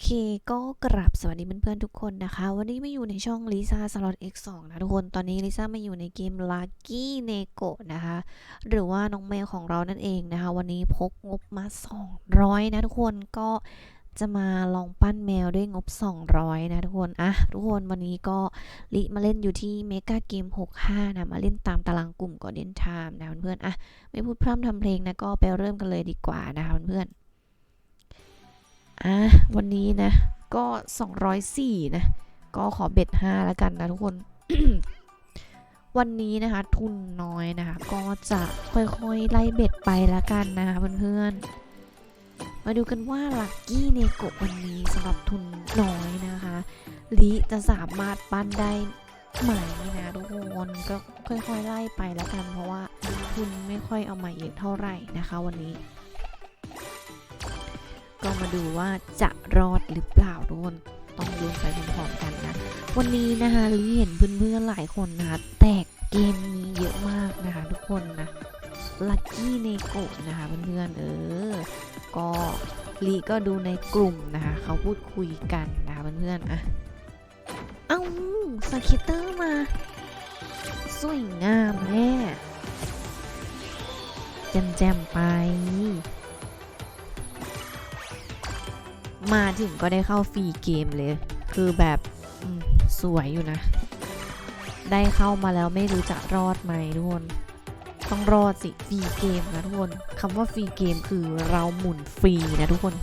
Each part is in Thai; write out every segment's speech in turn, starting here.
เคก็กราบสวัสดีเพื่อนๆทุกคนนะคะ วันนี้มาอยู่ในช่องลิซ่าสล็อต X2 นะทุกคน ตอนนี้ลิซ่ามาอยู่ในเกม Lucky n e g o นะคะ หรือว่าน้องแมวของเรานั่นเองนะคะ วันนี้พกงบมา 200 นะทุกคนก็จะมาลองปั้นแมวด้วยงบ 200 นะทุกคน อะ ทุกคนวันนี้ก็ลิมาเล่นอยู่ที่เมกาเกม 65 นะ มาเล่นตามตารางกลุ่มก่อนเดนไทม์นะเพื่อนๆ อะ ไม่พูดพร่ำทำเพลงนะก็ไปเริ่มกันเลยดีกว่านะคะเพื่อนๆ อะวันนี้นะ ก็ 204 นะ ก็ขอเบ็ด5แล้วกันนะทุกคน วันนี้นะคะ ทุนน้อยนะคะ ก็จะค่อยๆไล่เบ็ดไปแล้วกันนะคะเพื่อนๆ มาดูกันว่าลักกี้เนโกะวันนี้สำหรับทุนน้อยนะคะลิจะสามารถปั้นได้ไหมนะทุกคนก็ค่อยๆไล่ไปแล้วกัน เพราะว่าทุนไม่ค่อยเอามาเยอะเท่าไหร่นะคะ วันนี้ ดูว่าจะรอดหรือเปล่าทุกคนต้องลุ้นไปพร้อมๆกันนะ วันนี้นะคะลิเห็นเพื่อนๆหลายคนนะคะแตกเกมนี้เยอะมากนะคะ ทุกคนนะลัคกี้เนโกะนะคะเพื่อนๆเออ ก็ลีก็ดูในกลุ่มนะคะ เขาพูดคุยกันนะคะเพื่อนๆอะเอ้าสกิตเตอร์มา สวยงามแน่แจมๆไป มาถึงก็ได้เข้าฟรีเกมเลย คือแบบสวยอยู่นะ ได้เข้ามาแล้วไม่รู้จะรอดไหมทุกคน ต้องรอดสิฟรีเกมนะทุกคนคำว่าฟรีเกมคือเราหมุนฟรีนะทุกคน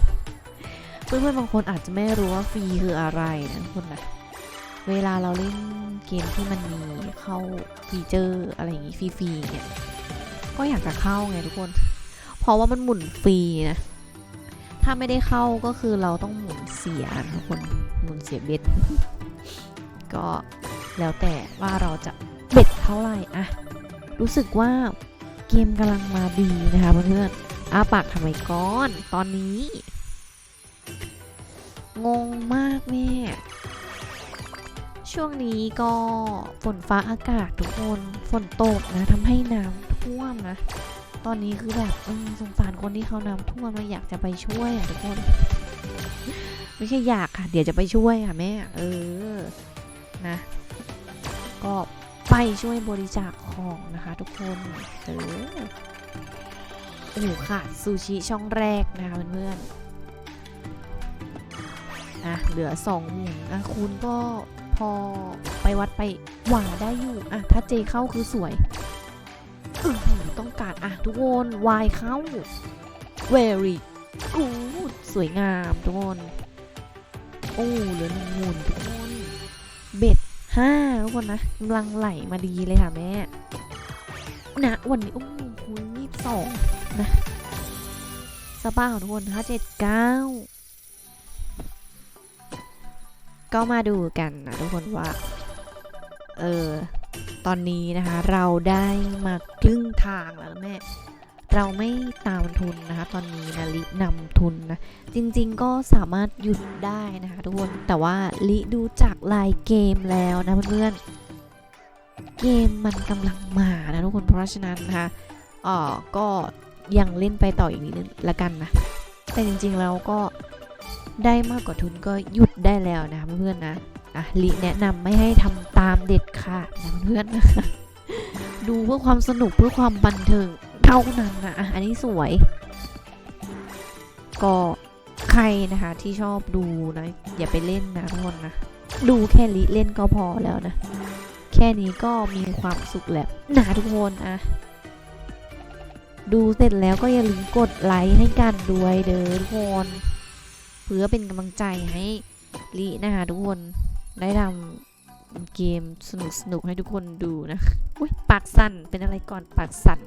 เพื่อนๆบางคนอาจจะไม่รู้ว่าฟรีคืออะไรนะทุกคนนะเวลาเราเล่นเกมที่มันมีเข้าฟีเจอร์อะไรอย่างงี้ฟรีๆเนี่ยก็อยากจะเข้าไงทุกคน เพราะว่ามันหมุนฟรีนะ ถ้าไม่ได้เข้าก็คือเราต้องหมุนเสียนะทุกคนหมุนเสียเบ็ด ก็แล้วแต่ว่าเราจะเบ็ดเท่าไหร่อะรู้สึกว่าเกมกำลังมาดีนะคะเพื่อนๆอาปากทำไมก้อนตอนนี้ งงมากแม่ช่วงนี้ก็ฝนฟ้าอากาศทุกคน ฝนตกนะทำให้น้ำท่วมนะ ตอนนี้คือแบบสงสารคนที่เขาน้ำท่วมมาอยากจะไปช่วยอะทุกคน ไม่ใช่อยากค่ะ เดี๋ยวจะไปช่วยค่ะแม่ เออ นะ ก็ไปช่วยบริจาคของนะคะทุกคน เออโอ้ค่ะซูชิช่องแรกนะคะเพื่อนๆอะเหลือสองหมุนอะคุณก็พอไปวัดไปหว่าได้อยู่ อะ ถ้าเจเข้าคือสวย อาการอะ ทุกคนวายเข้า very good สวยงามทุกคน โอ้เหลือหนึ่งหมุนทุกคน เบ็ดห้าทุกคนนะกำลังไหลมาดีเลยค่ะแม่ นะวันนี้ โอ้โหยี่สิบสองนะสบ้าทุกคนห้าเจ็ดเก้าก็มาดูกันนะทุกคนว่า เออ ตอนนี้นะคะเราได้มาครึ่งทางแล้วแม่ เราไม่ตามทุนนะคะ ตอนนี้นะลินำทุนนะ จริงๆก็สามารถหยุดได้นะคะทุกคน แต่ว่าลิดูจากลายเกมแล้วนะเพื่อนๆ เกมมันกำลังมานะทุกคน เพราะฉะนั้นนะคะอ่อก็ยังเล่นไปต่ออีกนิดนึงละกันนะ แต่จริงๆแล้วก็ได้มากกว่าทุนก็หยุดได้แล้วนะคะเพื่อนๆนะ อะลิแนะนำไม่ให้ทำตามเด็ดขาดนะเพื่อนนะคะดูเพื่อความสนุกเพื่อความบันเทิงเท่านั้นนะอันนี้สวย ก็ใครนะคะที่ชอบดูนะอย่าไปเล่นนะทุกคนนะดูแค่ลิเล่นก็พอแล้วนะ แค่นี้ก็มีความสุขแล้วนะทุกคนอะดูเสร็จแล้วก็อย่าลืมกดไลค์ให้กันด้วยเด้อทุกคนเพื่อเป็นกำลังใจให้ลินะคะทุกคน ได้ทำเกมสนุกสนุกๆให้ทุกคนดูนะ อุ้ยปากสั่นเป็นอะไรก่อนปากสั่น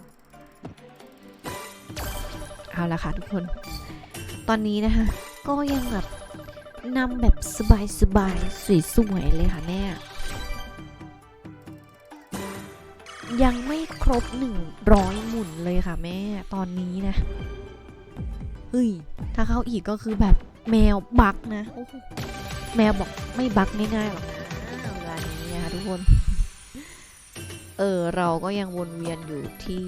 เอาละค่ะทุกคน ตอนนี้นะคะ ก็ยังแบบนำแบบสบายๆสวยๆเลยค่ะแม่ ยังไม่ครบ 100 หมุนเลยค่ะแม่ตอนนี้นะเฮ้ย ถ้าเข้าอีกก็คือแบบแมวบักนะโอ้โห แมวบอกไม่บักง่ายๆหรอกนะเวลานี้นะคะทุกคน เออเราก็ยังวนเวียนอยู่ที่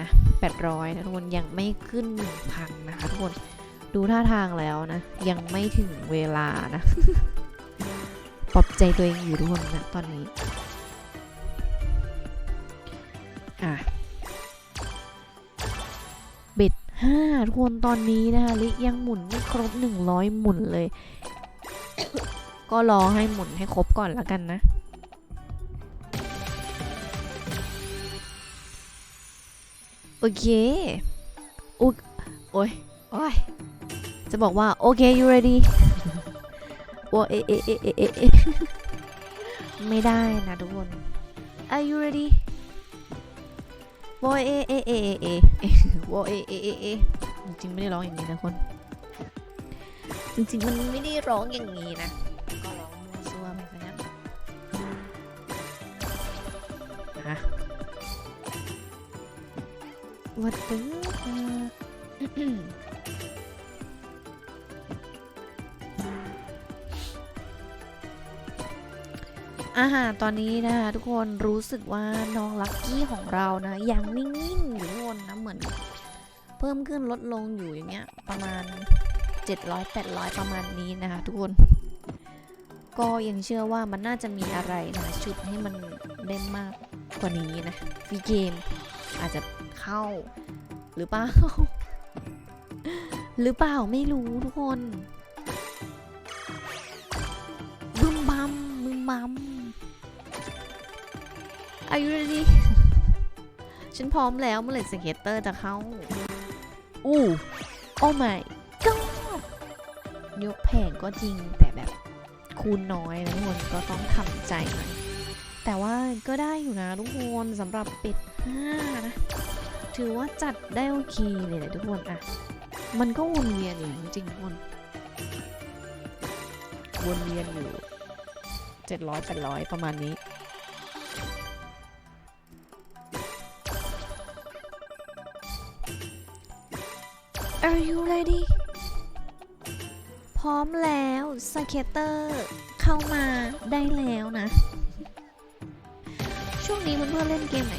นะ800นะทุกคนยังไม่ขึ้น1,000นะคะทุกคนดูท่าทางแล้วนะ ยังไม่ถึงเวลานะปลอบใจตัวเองอยู่ทุกคนนะตอนนี้อะเบ็ดห้าทุกคนตอนนี้นะคะลิยังหมุนไม่ครบ 100 หมุนเลย ก็รอให้หมุนให้ครบก่อนแล้วกันนะ โอเคอุ๊ยโอ้ยโอ้ยจะบอกว่า โอเค you ready โอเอเอเอะเอเอะเอไม่ได้นะทุกคน are you ready โอเอะเอะเอเอะเอโอเอเอเอะเอจริงๆไม่ได้ร้องอย่างนี้นะคน จริงๆมันไม่ได้ร้องอย่างนี้นะ What the อาหารตอนนี้นะคะทุกคนรู้สึกว่าน้องลักกี้ของเรานะยังนิ่งๆอยู่ทุกคนนะเหมือน เพิ่มขึ้นลดลงอยู่อย่างเงี้ยประมาณ 700 800 ประมาณนี้นะคะทุกคน ก็ยังเชื่อว่ามันน่าจะมีอะไรนะชุดให้มันเล่นมากกว่านี้นะฟรีเกมอาจจะ เข้า หรือเปล่า หรือเปล่าไม่รู้ทุกคนบึมบัมบึมบัม Are you ready ฉันพร้อมแล้วเมื่อไหร่สเก็ตเตอร์จะเข้า อู้โอ้ my god ยกแผงก็จริงแต่แบบคูณน้อยนะทุกคนก็ต้องทำใจหน่อยแต่ว่าก็ได้อยู่นะทุกคนสำหรับเป็ดห้านะ ถือว่าจัดได้โอเคเลยแหละทุกคนอะมันก็วนเวียนอยู่จริงๆทุกคนวนเวียนอยู่เจ็ดร้อยแปดร้อยประมาณนี้ Are you ready พร้อมแล้วสเก็ตเตอร์เข้ามาได้แล้วนะ ช่วงนี้เพื่อนๆเล่นเกมไหน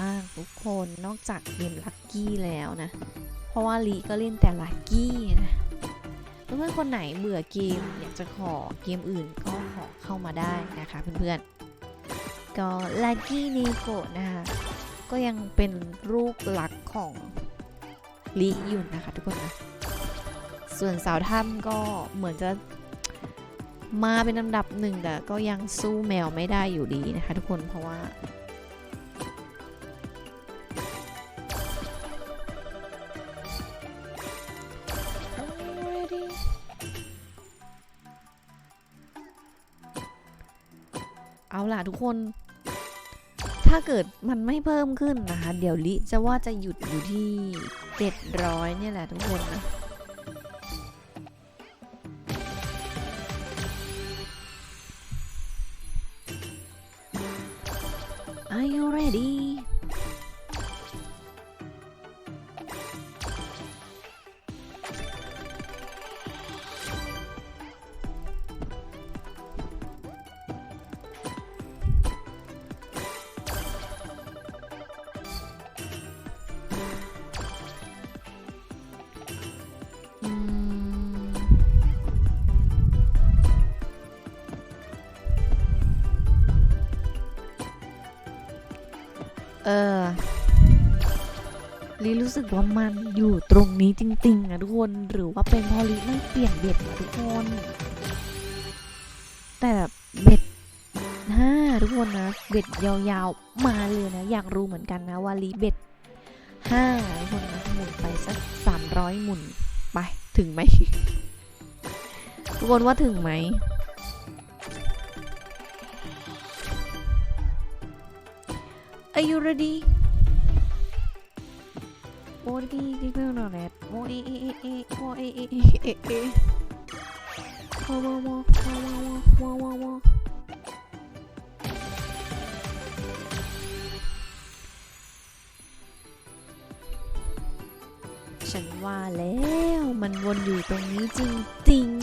มากทุกคนนอกจากเกมลักกี้แล้วนะ เพราะว่าลีก็เล่นแต่ลักกี้นะเพื่อนๆคนไหนเบื่อเกมอยากจะขอเกมอื่นก็ขอเข้ามาได้นะคะเพื่อนๆ ก็ลักกี้เนโกะนะคะก็ยังเป็นลูกหลักของลีอยู่นะคะทุกคนนะส่วนสาวถ้ำก็เหมือนจะมาเป็นลำดับหนึ่งแต่ก็ยังสู้แมวไม่ได้อยู่ดีนะคะทุกคนเพราะว่า เอาล่ะทุกคน ถ้าเกิดมันไม่เพิ่มขึ้นนะคะ เดี๋ยวลิจะว่าจะหยุดอยู่ที่ 700 เนี่ยแหละทุกคนนะ Are you ready เออลีรู้สึกว่ามันอยู่ตรงนี้จริงๆอะทุกคน หรือว่าเป็นพราะลีไม่เปลี่ยนเบ็ดอะทุกคน แต่เบ็ดห้าทุกคนนะ เบ็ดยาวๆ มาเลยนะ อยากรู้เหมือนกันนะว่าลีเบ็ดห้าทุกคนนะหมุนไปสักสามร้อยหมุนไปถึงไหมทุกคนว่าถึงไหม อเอเอว้าวว้าวว้าวว้าวว้าวว้าวว้าวฉันว่าแล้วมันวนอยู่ตรงนี้จริง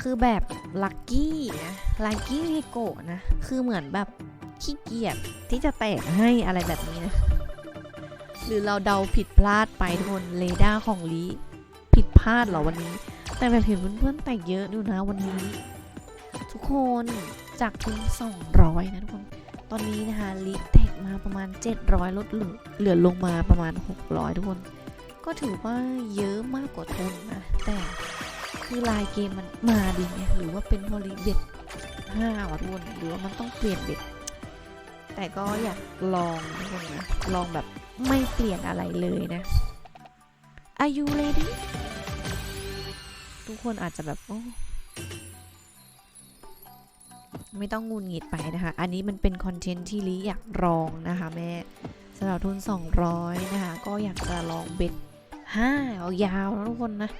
คือแบบลัคกี้นะลัคกี้เนโกะนะ คือเหมือนแบบขี้เกียจที่จะแตกให้อะไรแบบนี้นะ หรือเราเดาผิดพลาดไปทุกคนเรดาร์ของลีผิดพลาดเหรอวันนี้ แต่แบบเห็นเพื่อนๆแตกเยอะอยู่นะวันนี้ ทุกคนจากทุน200 นะทุกคน ตอนนี้นะคะลีแตกมาประมาณ 700 ลดเหลือเหลือลงมาประมาณ 600 ทุกคน ก็ถือว่าเยอะมากกว่าทุนนะแต่ คือลายเกมมันมาดีไงหรือว่าเป็นพอลีเบ็ดห้าวะทุกคนหรือว่ามันต้องเปลี่ยนเบ็ดแต่ก็อยากลองทุกคนนะลองแบบไม่เปลี่ยนอะไรเลยนะ Are you ready ทุกคนอาจจะแบบโอ้ไม่ต้องงุนหงิดไปนะคะ อันนี้มันเป็นคอนเทนต์ที่ลิอยากลองนะคะแม่สำหรับทุน 200 นะคะ ก็อยากจะลองเบ็ดห้าเอายาวนะทุกคนนะ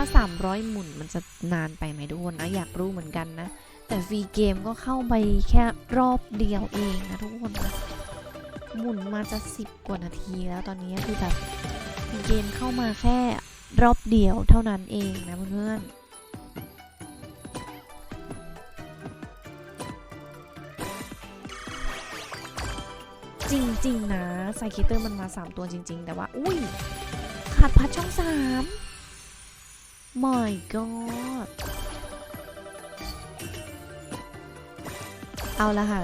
า 300 หมุนมันจะนานไปไหมทุกคนนะอยากรู้เหมือนกันนะ แต่ฟรีเกมก็เข้าไปแค่รอบเดียวเองนะทุกคนนะหมุนมาจะ 10 กว่านาทีแล้วตอนนี้คือแบบฟรีเกมเข้ามาแค่รอบเดียวเท่านั้นเองนะเพื่อนจริง ๆ นะไซคิเตอร์มันมา 3 ตัวจริง ๆ แต่ว่า อุ้ย ขาดพัดช่อง 3 my god เอาละค่ะ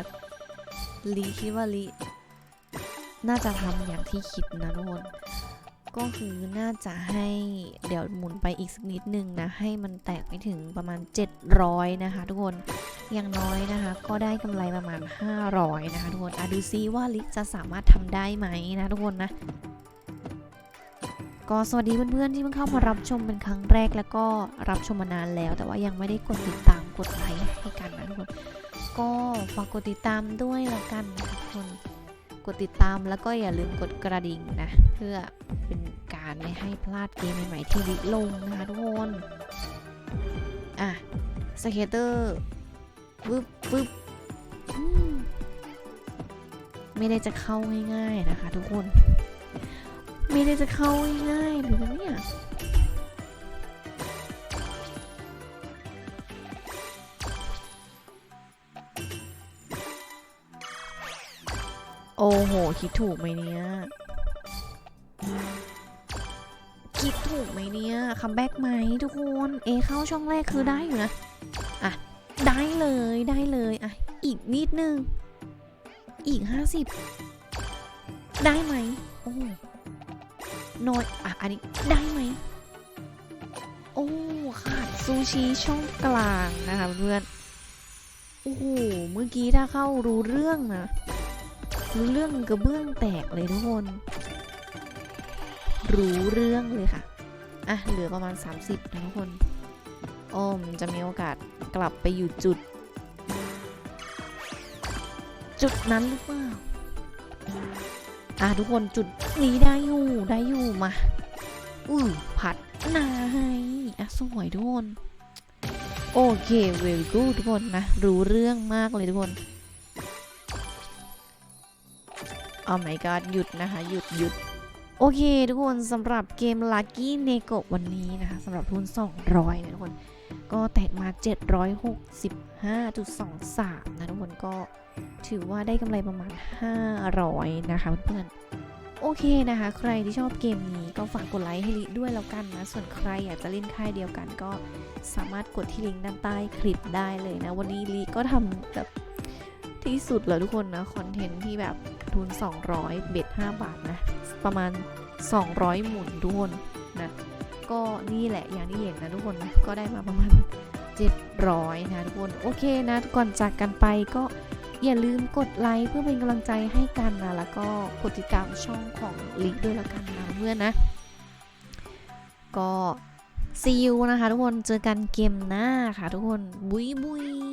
ลีคิดว่าลีน่าจะทำอย่างที่คิดนะทุกคนก็คือน่าจะให้เดี๋ยวหมุนไปอีกสักนิดนึงนะ ให้มันแตกไปถึงประมาณ 700 นะคะ ทุกคนอย่างน้อยนะคะ ก็ได้กำไรประมาณ 500 นะคะ ทุกคนอะดูซิว่าลิจะสามารถทำได้ไหมนะ ทุกคนนะ ก็สวัสดีเพื่อนๆที่เพิ่งเข้ามารับชมเป็นครั้งแรกแล้วก็รับชมมานานแล้ว แต่ว่ายังไม่ได้กดติดตามกดไลค์ให้กันนะทุกคนก็ฝากกดติดตามด้วยละกันนะคะทุกคนกดติดตามแล้วก็อย่าลืมกดกระดิ่งนะ เพื่อเป็นการไม่ให้พลาดเกมใหม่ๆที่วิลงนะคะทุกคนอะสเกตเตอร์วึบวึบอืมไม่ได้จะเข้าง่ายๆนะคะทุกคน ไม่ได้จะเข้าง่ายๆเลยนะเนี่ยโอ้โห คิดถูกไหมเนี่ย คิดถูกไหมเนี่ย คัมแบ็กไหมทุกคน เอเข้าช่องแรกคือได้อยู่นะ อะ ได้เลย ได้เลย อะ อีกนิดนึง อีก50ได้ไหม โอ้ น้อยอะอันนี้ได้ไหมโอ้ขาดซูชิช่องกลางนะคะเพื่อนโอ้โหเมื่อกี้ถ้าเข้ารู้เรื่องนะรู้เรื่องกระเบื้องแตกเลยทุกคน รู้เรื่องเลยค่ะอะเหลือประมาณ 30นะทุกคนโอมจะมีโอกาสกลับไปอยู่จุด จุดนั้นหรือเปล่า อะทุกคนจุดนี้ได้อยู่ได้อยู่มาอือผัดนาให้อะสวยทุกคนโอเค very good ทุกคนนะ รู้เรื่องมากเลยทุกคนโอ้ my god หยุดนะคะ หยุดหยุดโอเค ทุกคนสำหรับเกม Lucky n e g o วันนี้นะคะสำหรับทุน 200นะทุกคน ก็แตกมา 765.23 นะทุกคนก็ถือว่าได้กำไรประมาณ 500 นะคะเพื่อนๆ โอเคนะคะ ใครที่ชอบเกมนี้ก็ฝากกดไลค์ให้ลิด้วยแล้วกันนะ ส่วนใครอยากจะเล่นค่ายเดียวกันก็สามารถกดที่ลิงก์ด้านใต้คลิปได้เลยนะ วันนี้ลิก็ทำแบบที่สุดแล้วทุกคนนะ คอนเทนต์ที่แบบทุน 200 เบ็ด 5 บาทนะ ประมาณ 200 หมุนทุกคนนะ ก็นี่แหละอย่างที่เห็นนะทุกคนนะก็ได้มาประมาณ 700 นะทุกคน โอเคนะก่อนจากกันไปก็อย่าลืมกดไลค์เพื่อเป็นกำลังใจให้กันนะ แล้วก็กดติดตามช่องของลิด้วยละกันนะเพื่อนนะ ก็ซี u นะคะทุกคนเจอกันเกมหน้าค่ะทุกคนบุยบุย